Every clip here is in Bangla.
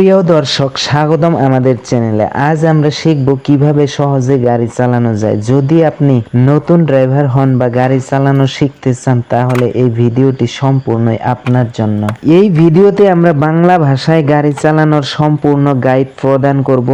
প্রিয় দর্শক, স্বাগতম আমাদের চ্যানেলে। আজ আমরা শিখব কীভাবে সহজে গাড়ি চালানো যায়। যদি আপনি নতুন ড্রাইভার হন বা গাড়ি চালানো শিখতে চান, তাহলে এই ভিডিওটি সম্পূর্ণই আপনার জন্য। এই ভিডিওতে আমরা বাংলা ভাষায় গাড়ি চালানোর সম্পূর্ণ গাইড প্রদান করব।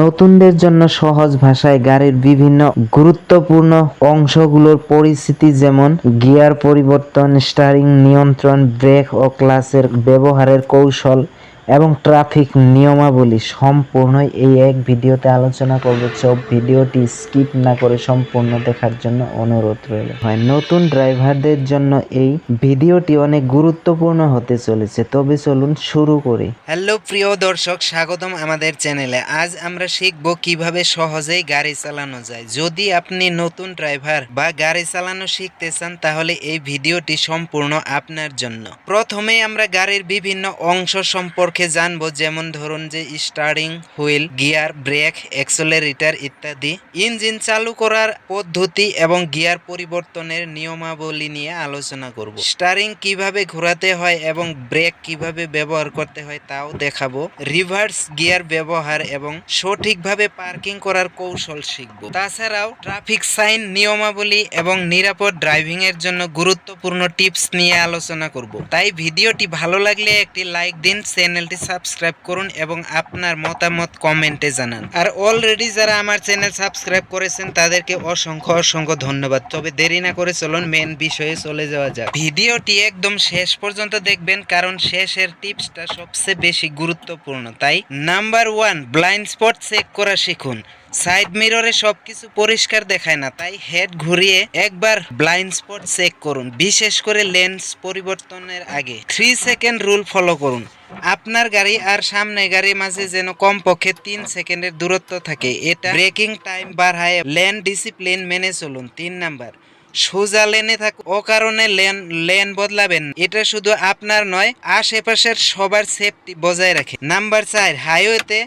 নতুনদের জন্য সহজ ভাষায় গাড়ির বিভিন্ন গুরুত্বপূর্ণ অংশগুলোর পরিস্থিতি যেমন গিয়ার পরিবর্তন, স্টারিং নিয়ন্ত্রণ, ব্রেক ও ক্লাসের ব্যবহারের কৌশল এবং ট্রাফিক নিয়মাবলী সম্পূর্ণই এই এক ভিডিওতে আলোচনা করব। সব ভিডিওটি স্কিপ না করে সম্পূর্ণ দেখার জন্য অনুরোধ রইল। হয়, নতুন ড্রাইভারদের জন্য এই ভিডিওটি অনেক গুরুত্বপূর্ণ হতে চলেছে। তবে চলুন শুরু করি। হ্যালো, প্রিয় দর্শক, স্বাগতম আমাদের চ্যানেলে। আজ আমরা শিখব কীভাবে সহজেই গাড়ি চালানো যায়। যদি আপনি নতুন ড্রাইভার বা গাড়ি চালানো শিখতে চান, তাহলে এই ভিডিওটি সম্পূর্ণ আপনার জন্য। প্রথমে আমরা গাড়ির বিভিন্ন অংশ সম্পর্কে জানব, যেমন ধরুন যে steering, wheel, gear, brake, accelerator ইত্যাদি। ইঞ্জিন চালু করার পদ্ধতি এবং গিয়ার পরিবর্তনের নিয়মাবলী নিয়ে আলোচনা করব। স্টারিং কীভাবে ঘোরাতে হয় এবং ব্রেক কীভাবে ব্যবহার করতে হয় তাও দেখাবো। রিভার্স গিয়ার ব্যবহার এবং সঠিকভাবে পার্কিং করার কৌশল শিখব। তাছাড়াও ট্রাফিক সাইন নিয়মাবলী এবং নিরাপদ ড্রাইভিং এর জন্য গুরুত্বপূর্ণ টিপস নিয়ে আলোচনা করব। তাই ভিডিওটি ভালো লাগলে একটি লাইক দিন চ্যানেলটি সাবস্ক্রাইব করুন এবং আপনার মতামত কমেন্টে জানান। আর অলরেডি যারা আমার চ্যানেল সাবস্ক্রাইব করেছেন, তাদেরকে অসংখ্য অসংখ্য ধন্যবাদ। তবে দেরি না করে চলুন মেন বিষয়ে চলে যাওয়া যাক। ভিডিওটি একদম শেষ পর্যন্ত দেখবেন, কারণ শেষের টিপসটা সবচেয়ে বেশি গুরুত্বপূর্ণ। তাই number one blind spot check করা শিখুন। সাইড মিররে সবকিছু পরিষ্কার দেখায় না, তাই হেড ঘুরিয়ে একবার ব্লাইন্ড স্পট চেক করুন, বিশেষ করে লেন্স পরিবর্তনের আগে। থ্রি সেকেন্ড রুল ফলো করুন। আপনার গাড়ি আর সামনে গাড়ির মাঝে যেন কমপক্ষে তিন সেকেন্ডের দূরত্ব থাকে। এটা ব্রেকিং টাইম বাড়ায় লেন ডিসিপ্লিন মেনে চলুন। তিন নাম্বার, সোজা লেনে থাক ও কারণে লেন লেন বদলাবেন। এটা শুধু আপনার নয়, আশেপাশের সবার সেফটি বজায় রাখে। নাম্বার চার হাইওয়েতে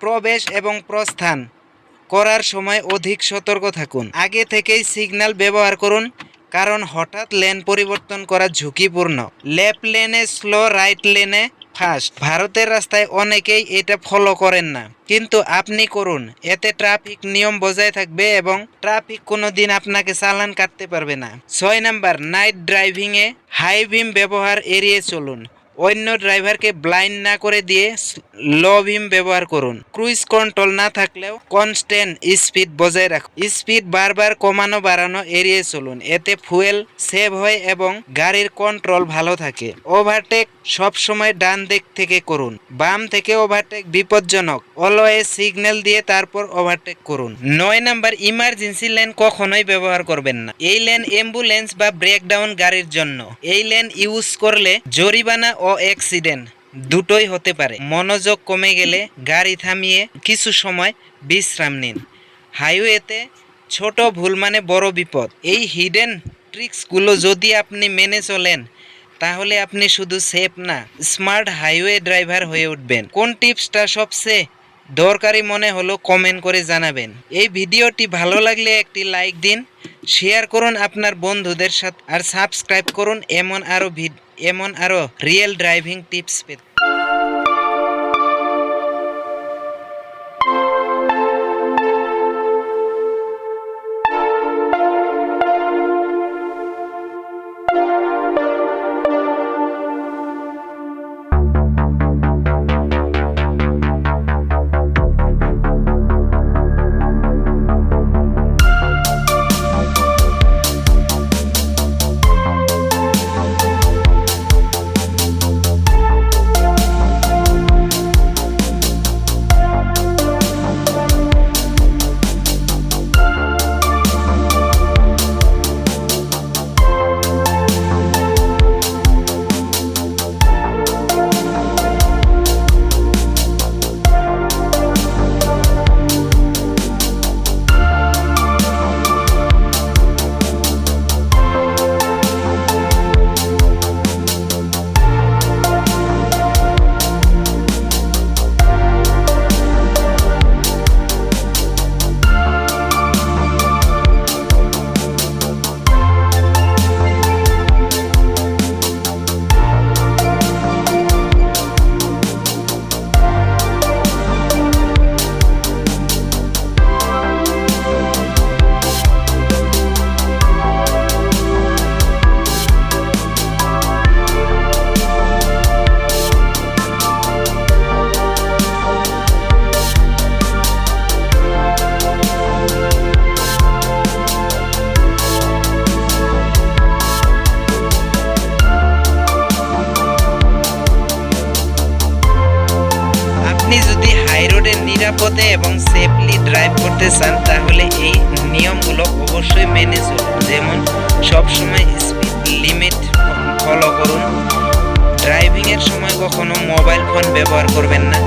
প্রবেশ এবং প্রস্থান করার সময় অধিক সতর্ক থাকুন। আগে থেকেই সিগন্যাল ব্যবহার করুন, কারণ হঠাৎ লেন পরিবর্তন করা ঝুঁকিপূর্ণ। লেফট লেনে স্লো রাইট লেনে ফাস্ট। ভারতের রাস্তায় অনেকেই এটা ফলো করেন না। কিন্তু আপনি করুন, এতে ট্রাফিক নিয়ম বজায় থাকবে এবং ট্রাফিক কোনো দিন আপনাকে চালান কাটতে পারবে না। ছয় নাম্বার নাইট ড্রাইভিংয়ে হাই বিম ব্যবহার এড়িয়ে চলুন। অন্য ড্রাইভারকে ব্লাইন্ড না করে দিয়ে লো বিম ব্যবহার করুন। ক্রুইজ কন্ট্রোল না থাকলেও কনস্ট্যান্ট স্পিড বজায় রাখুন। স্পিড বারবার কমানো, বাড়ানো, এড়িয়ে চলুন। এতে ফুয়েল সেভ হয় এবং গাড়ির কন্ট্রোল ভালো থাকে। ওভারটেক সব সময় ডান দিক থেকে করুন। বাম থেকে ওভারটেক বিপজ্জনক। অলওয়েজ সিগন্যাল দিয়ে তারপর ওভারটেক করুন। নয় নাম্বার, ইমার্জেন্সি লেন কখনোই ব্যবহার করবেন না। এই লেন অ্যাম্বুলেন্স বা ব্রেকডাউন গাড়ির জন্য। এই লেন ইউজ করলে জরিমানা ও অ্যাক্সিডেন্ট, দুটোই হতে পারে। মনোযোগ কমে গেলে গাড়ি থামিয়ে কিছু সময় বিশ্রাম নিন। হাইওয়েতে ছোট ভুল মানে বড় বিপদ। এই হিডেন ট্রিক্সগুলো যদি আপনি মেনে চলেন, তাহলে আপনি শুধু সেফ না স্মার্ট হাইওয়ে ড্রাইভার হয়ে উঠবেন। কোন টিপসটা সবচেয়ে দরকারি মনে হলো কমেন্ট করে জানাবেন। এই ভিডিওটি ভালো লাগলে একটি লাইক দিন শেয়ার করুন আপনার বন্ধুদের সাথে, আর সাবস্ক্রাইব করুন এমন আরও ভিড- এমন আরও রিয়েল ড্রাইভিং টিপস পেতে। যদি হাই রোডে নিরাপদে এবং সেফলি ড্রাইভ করতে চান, তাহলে এই নিয়মগুলো অবশ্যই মেনে চলুন। যেমন সবসময় স্পিড লিমিট ফলো করুন। ড্রাইভিংয়ের সময় কখনো মোবাইল ফোন ব্যবহার করবেন না।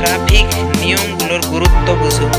ট্রাফিক নিয়মগুলোর গুরুত্ব বুঝুন।